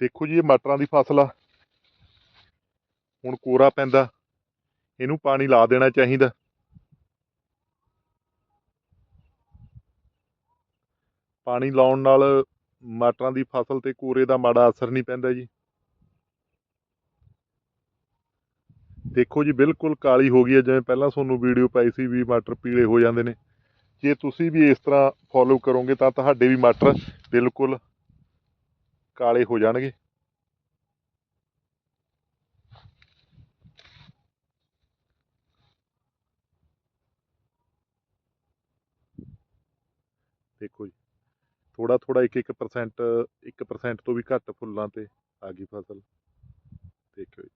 ਦੇਖੋ ਜੀ ਇਹ ਮਟਰਾਂ ਦੀ ਫਸਲ ਆ। ਹੁਣ ਕੋਰਾ ਪੈਂਦਾ। ਇਹਨੂੰ ਪਾਣੀ ਲਾ ਦੇਣਾ ਚਾਹੀਦਾ। ਪਾਣੀ ਲਾਉਣ ਨਾਲ ਮਟਰਾਂ ਦੀ ਫਸਲ ਤੇ ਕੋਰੇ ਦਾ ਮਾੜਾ ਅਸਰ ਨਹੀਂ ਪੈਂਦਾ ਜੀ। ਦੇਖੋ ਜੀ, ਬਿਲਕੁਲ ਕਾਲੀ ਹੋ ਗਈ ਹੈ। ਜਿਵੇਂ ਪਹਿਲਾਂ ਤੁਹਾਨੂੰ ਵੀਡੀਓ ਪਾਈ ਸੀ ਵੀ ਮਟਰ ਪੀਲੇ ਹੋ ਜਾਂਦੇ ਨੇ। ਜੇ ਤੁਸੀਂ ਵੀ ਇਸ ਤਰ੍ਹਾਂ ਫੋਲੋ ਕਰੋਗੇ ਤਾਂ ਤੁਹਾਡੇ ਵੀ ਮਟਰ ਬਿਲਕੁਲ ਕਾਲੇ ਹੋ ਜਾਣਗੇ। ਦੇਖੋ ਜੀ ਥੋੜਾ ਥੋੜਾ 1-1% 1% ਤੋਂ ਵੀ ਘੱਟ ਫੁੱਲਾਂ ਤੇ ਆ ਗਈ ਫਸਲ। ਦੇਖੋ ਜੀ।